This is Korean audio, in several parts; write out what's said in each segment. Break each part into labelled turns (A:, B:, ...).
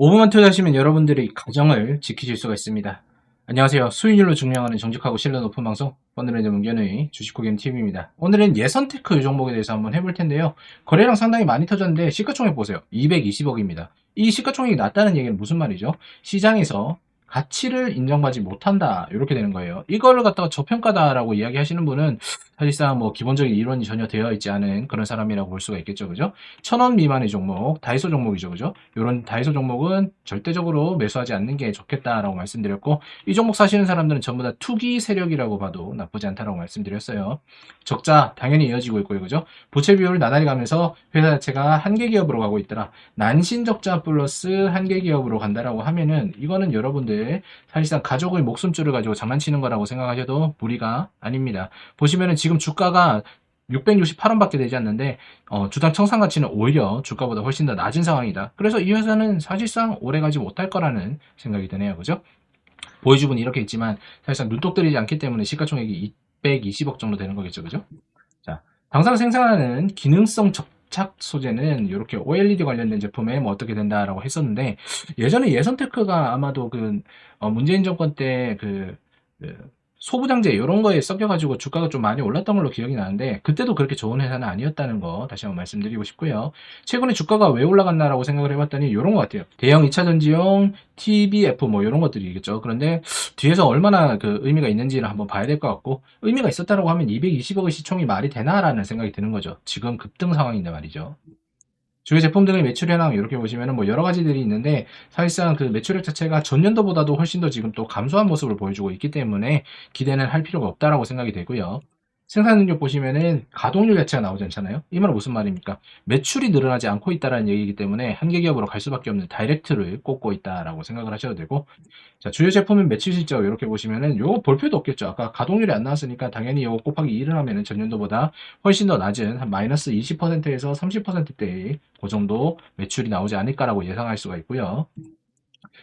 A: 5분만 투자하시면 여러분들의 가정을 지키실 수가 있습니다. 안녕하세요. 수익률로 증명하는 정직하고 신뢰 높은 방송 펀드랜드 문견의 주식고객 TV입니다. 오늘은 예선 테크 이 종목에 대해서 한번 해볼 텐데요. 거래량 상당히 많이 터졌는데 시가총액 보세요. 220억입니다. 이 시가총액이 낮다는 얘기는 무슨 말이죠? 시장에서 가치를 인정받지 못한다 이렇게 되는 거예요. 이거를 갖다가 저평가다라고 이야기하시는 분은 사실상 뭐 기본적인 이론이 전혀 되어 있지 않은 그런 사람이라고 볼 수가 있겠죠, 그죠? 천 원 미만의 종목, 다이소 종목이죠, 그죠? 이런 다이소 종목은 절대적으로 매수하지 않는 게 좋겠다라고 말씀드렸고 이 종목 사시는 사람들은 전부 다 투기 세력이라고 봐도 나쁘지 않다라고 말씀드렸어요. 적자 당연히 이어지고 있고요, 그죠? 부채 비율 나날이 가면서 회사 자체가 한계 기업으로 가고 있더라. 난신 적자 플러스 한계 기업으로 간다라고 하면은 이거는 여러분들 사실상 가족의 목숨줄을 가지고 장난치는 거라고 생각하셔도 무리가 아닙니다. 보시면은 지금 주가가 668원밖에 되지 않는데 어, 주당 청산 가치는 오히려 주가보다 훨씬 더 낮은 상황이다. 그래서 이 회사는 사실상 오래 가지 못할 거라는 생각이 드네요. 그죠? 보여주분 이렇게 있지만 사실상 눈독 들이지 않기 때문에 시가총액이 220억 정도 되는 거겠죠. 그죠? 자, 당사가 생산하는 기능성 접착 소재는 이렇게 OLED 관련된 제품에 뭐 어떻게 된다라고 했었는데 예전에 예선테크가 아마도 그 어, 문재인 정권 때그 그 소부장제 이런 거에 섞여가지고 주가가 좀 많이 올랐던 걸로 기억이 나는데 그때도 그렇게 좋은 회사는 아니었다는 거 다시 한번 말씀드리고 싶고요. 최근에 주가가 왜 올라갔나라고 생각을 해봤더니 이런 것 같아요. 대형 2차 전지용 TBF 뭐 이런 것들이겠죠. 그런데 뒤에서 얼마나 그 의미가 있는지를 한번 봐야 될 것 같고 의미가 있었다라고 하면 220억의 시총이 말이 되나라는 생각이 드는 거죠. 지금 급등 상황인데 말이죠. 주요 제품 등의 매출 현황 이렇게 보시면은 뭐 여러 가지들이 있는데 사실상 그 매출액 자체가 전년도보다도 훨씬 더 지금 또 감소한 모습을 보여주고 있기 때문에 기대는 할 필요가 없다라고 생각이 되고요. 생산 능력 보시면은 가동률 자체가 나오지 않잖아요. 이 말은 무슨 말입니까? 매출이 늘어나지 않고 있다라는 얘기이기 때문에 한계 기업으로 갈 수밖에 없는 다이렉트를 꼽고 있다라고 생각을 하셔도 되고 자, 주요 제품은 매출 실적 이렇게 보시면은 요거 볼 필요도 없겠죠. 아까 가동률이 안 나왔으니까 당연히 요거 곱하기 2를 하면은 전년도보다 훨씬 더 낮은 한 마이너스 20%에서 30%대의 그 정도 매출이 나오지 않을까라고 예상할 수가 있고요.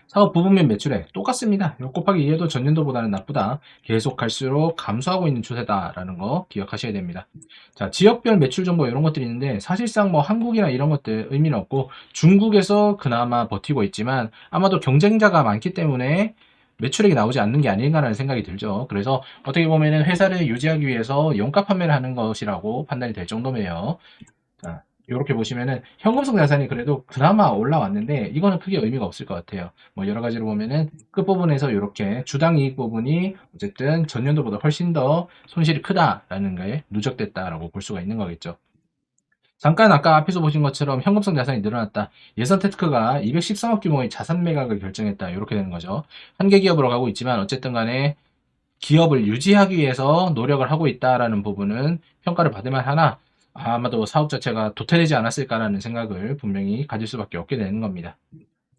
A: 사업 부분면 매출액 똑같습니다. 요 곱하기 2에도 전년도보다는 나쁘다. 계속 갈수록 감소하고 있는 추세다라는 거 기억하셔야 됩니다. 자, 지역별 매출 정보 이런 것들이 있는데 사실상 뭐 한국이나 이런 것들 의미는 없고 중국에서 그나마 버티고 있지만 아마도 경쟁자가 많기 때문에 매출액이 나오지 않는 게 아닌가라는 생각이 들죠. 그래서 어떻게 보면은 회사를 유지하기 위해서 용가 판매를 하는 것이라고 판단이 될 정도네요. 자, 이렇게 보시면은 현금성 자산이 그래도 그나마 올라왔는데 이거는 크게 의미가 없을 것 같아요. 뭐 여러 가지로 보면은 끝부분에서 이렇게 주당 이익 부분이 어쨌든 전년도보다 훨씬 더 손실이 크다라는 게 누적됐다라고 볼 수가 있는 거겠죠. 잠깐 아까 앞에서 보신 것처럼 현금성 자산이 늘어났다. 예선 테스크가 213억 규모의 자산 매각을 결정했다. 이렇게 되는 거죠. 한계 기업으로 가고 있지만 어쨌든 간에 기업을 유지하기 위해서 노력을 하고 있다라는 부분은 평가를 받을 만 하나 아마도 사업 자체가 도태되지 않았을까라는 생각을 분명히 가질 수밖에 없게 되는 겁니다.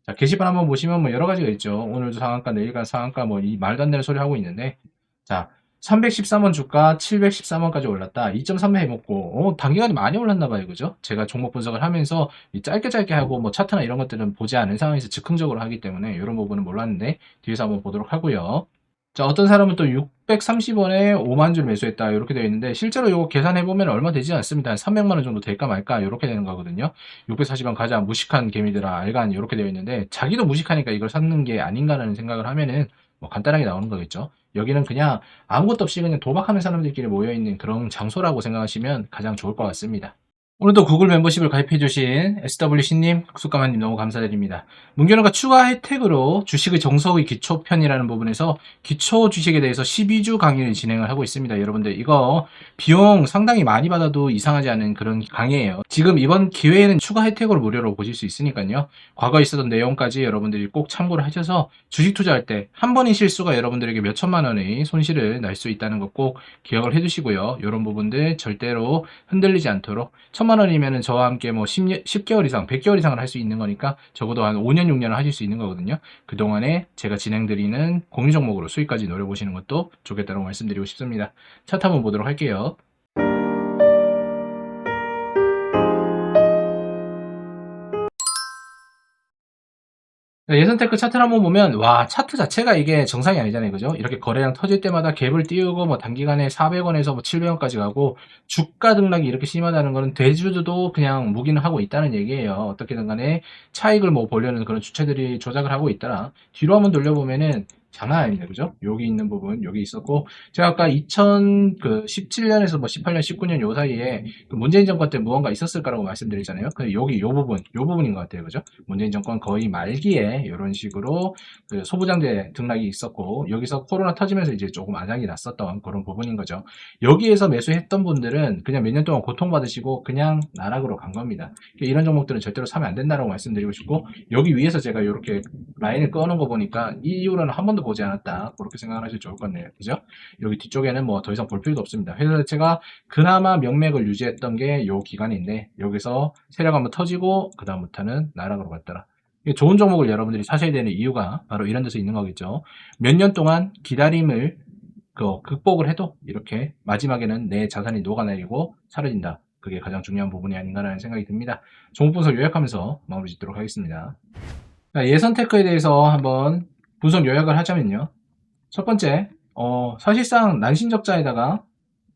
A: 자, 게시판 한번 보시면 뭐 여러 가지가 있죠. 오늘도 상한가, 내일간 상한가 뭐 이 말도 안 되는 소리 하고 있는데 자, 313원 주가 713원까지 올랐다. 2.3배 해먹고 어, 단기간에 많이 올랐나 봐요. 그죠? 제가 종목 분석을 하면서 이 짧게 짧게 하고 뭐 차트나 이런 것들은 보지 않은 상황에서 즉흥적으로 하기 때문에 이런 부분은 몰랐는데 뒤에서 한번 보도록 하고요. 자, 어떤 사람은 또 630원에 5만 줄 매수했다. 이렇게 되어 있는데, 실제로 이거 계산해보면 얼마 되지 않습니다. 한 300만원 정도 될까 말까. 이렇게 되는 거거든요. 640원 가장 무식한 개미들아, 알간. 이렇게 되어 있는데, 자기도 무식하니까 이걸 샀는 게 아닌가라는 생각을 하면은, 뭐 간단하게 나오는 거겠죠. 여기는 그냥 아무것도 없이 그냥 도박하는 사람들끼리 모여있는 그런 장소라고 생각하시면 가장 좋을 것 같습니다. 오늘도 구글 멤버십을 가입해주신 SWC님, 숙가만님 너무 감사드립니다. 문교론가 추가 혜택으로 주식의 정석의 기초편이라는 부분에서 기초 주식에 대해서 12주 강의를 진행을 하고 있습니다. 여러분들 이거 비용 상당히 많이 받아도 이상하지 않은 그런 강의예요. 지금 이번 기회에는 추가 혜택으로 무료로 보실 수 있으니까요. 과거에 있었던 내용까지 여러분들이 꼭 참고를 하셔서 주식 투자할 때 한 번의 실수가 여러분들에게 몇 천만 원의 손실을 날 수 있다는 것 꼭 기억을 해두시고요. 이런 부분들 절대로 흔들리지 않도록 천만 원이면은 저와 함께 뭐 10, 10개월 이상, 100개월 이상을 할 수 있는 거니까 적어도 한 5년, 6년을 하실 수 있는 거거든요. 그동안에 제가 진행드리는 공유 종목으로 수익까지 노려보시는 것도 좋겠다고 말씀드리고 싶습니다. 차트 한번 보도록 할게요. 예선 테크 차트를 한번 보면 와 차트 자체가 이게 정상이 아니잖아요. 그죠? 이렇게 거래량 터질 때마다 갭을 띄우고 뭐 단기간에 400원에서 뭐 700원까지 가고 주가 등락이 이렇게 심하다는 거는 대주주도 그냥 무기는 하고 있다는 얘기예요. 어떻게든 간에 차익을 뭐 보려는 그런 주체들이 조작을 하고 있더라. 뒤로 한번 돌려보면은 장난 아닙니다 그죠? 여기 있는 부분 여기 있었고 제가 아까 2017년에서 뭐 18년 19년 요 사이에 그 문재인 정권 때 무언가 있었을 거라고 말씀드리잖아요. 그 여기 요 부분 요 부분인 것 같아요. 그죠? 문재인 정권 거의 말기에 이런 식으로 그 소부장제 등락이 있었고 여기서 코로나 터지면서 이제 조금 아작이 났었던 그런 부분인 거죠. 여기에서 매수했던 분들은 그냥 몇 년 동안 고통받으시고 그냥 나락으로 간 겁니다. 이런 종목들은 절대로 사면 안 된다고 말씀드리고 싶고 여기 위에서 제가 이렇게 라인을 꺼놓은 거 보니까 이 이후로는 한 번도 보지 않았다. 그렇게 생각하시면 좋을 것 같네요. 그죠? 여기 뒤쪽에는 뭐 더 이상 볼 필요도 없습니다. 회사 자체가 그나마 명맥을 유지했던 게 요 기간인데 여기서 세력 한번 터지고 그 다음부터는 나락으로 갔더라. 좋은 종목을 여러분들이 사셔야 되는 이유가 바로 이런 데서 있는 거겠죠. 몇 년 동안 기다림을 그 극복을 해도 이렇게 마지막에는 내 자산이 녹아내리고 사라진다. 그게 가장 중요한 부분이 아닌가라는 생각이 듭니다. 종목 분석 요약하면서 마무리 짓도록 하겠습니다. 자, 예선 테크에 대해서 한번 분석 요약을 하자면요. 첫 번째, 어, 사실상 난신적자에다가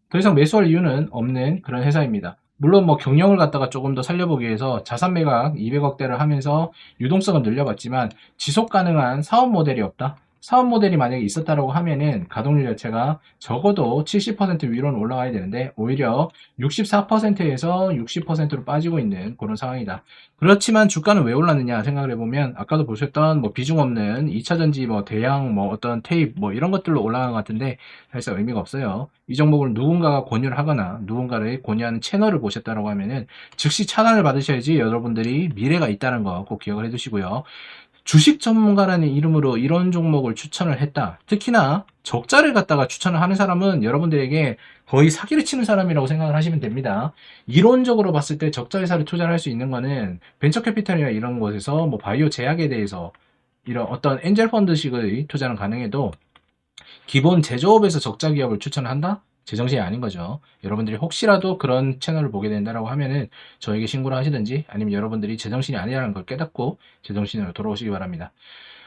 A: 더 이상 매수할 이유는 없는 그런 회사입니다. 물론 뭐 경영을 갖다가 조금 더 살려보기 위해서 자산 매각 200억대를 하면서 유동성을 늘려봤지만 지속 가능한 사업 모델이 없다. 사업 모델이 만약에 있었다라고 하면은 가동률 자체가 적어도 70% 위로는 올라가야 되는데 오히려 64%에서 60%로 빠지고 있는 그런 상황이다. 그렇지만 주가는 왜 올랐느냐 생각을 해보면 아까도 보셨던 뭐 비중 없는 2차전지 뭐 대양 뭐 어떤 테이프 뭐 이런 것들로 올라간 것 같은데 사실상 의미가 없어요. 이 종목을 누군가가 권유를 하거나 누군가를 권유하는 채널을 보셨다라고 하면은 즉시 차단을 받으셔야지 여러분들이 미래가 있다는 거 꼭 기억을 해두시고요. 주식 전문가라는 이름으로 이런 종목을 추천을 했다. 특히나 적자를 갖다가 추천을 하는 사람은 여러분들에게 거의 사기를 치는 사람이라고 생각을 하시면 됩니다. 이론적으로 봤을 때 적자 회사를 투자를 할 수 있는 거는 벤처 캐피탈이나 이런 곳에서 뭐 바이오 제약에 대해서 이런 어떤 엔젤 펀드식의 투자는 가능해도 기본 제조업에서 적자 기업을 추천한다? 제정신이 아닌 거죠. 여러분들이 혹시라도 그런 채널을 보게 된다라고 하면은 저에게 신고를 하시든지 아니면 여러분들이 제정신이 아니라는 걸 깨닫고 제정신으로 돌아오시기 바랍니다.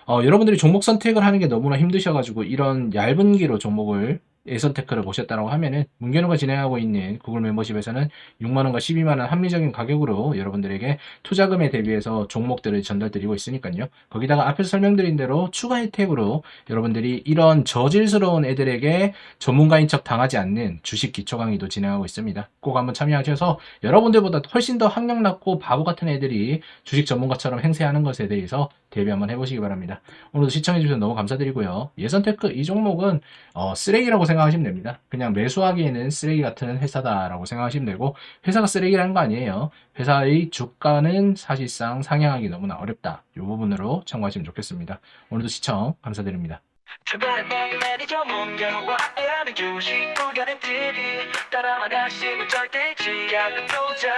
A: 어, 여러분들이 종목 선택을 하는 게 너무나 힘드셔가지고 이런 얇은 기로 종목을 예선 테크를 보셨다라고 하면은 문견우가 진행하고 있는 구글 멤버십에서는 6만원과 12만원 합리적인 가격으로 여러분들에게 투자금에 대비해서 종목들을 전달드리고 있으니까요. 거기다가 앞에서 설명드린 대로 추가 혜택으로 여러분들이 이런 저질스러운 애들에게 전문가인 척 당하지 않는 주식 기초 강의도 진행하고 있습니다. 꼭 한번 참여하셔서 여러분들보다 훨씬 더 학력 낮고 바보 같은 애들이 주식 전문가처럼 행세하는 것에 대해서 대비 한번 해보시기 바랍니다. 오늘도 시청해주셔서 너무 감사드리고요. 예선테크 이 종목은 어, 쓰레기라고 생각하시면 됩니다. 그냥 매수하기에는 쓰레기 같은 회사다라고 생각하시면 되고 회사가 쓰레기라는 거 아니에요. 회사의 주가는 사실상 상향하기 너무나 어렵다. 이 부분으로 참고하시면 좋겠습니다. 오늘도 시청 감사드립니다.
B: 제발 내 매니저 문경과 함께하는 주식 불가능 들이 따라가시면 절대 지하는 도자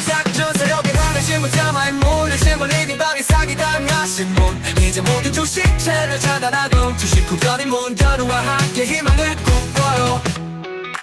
B: 싹 가르신 문 자마의 모든 신문 리딩 방에 사기 당하신 분. 이제 모두 주식 채널 차단하고 주식 후전인 문전우와 함께 희망을 꿈꿔요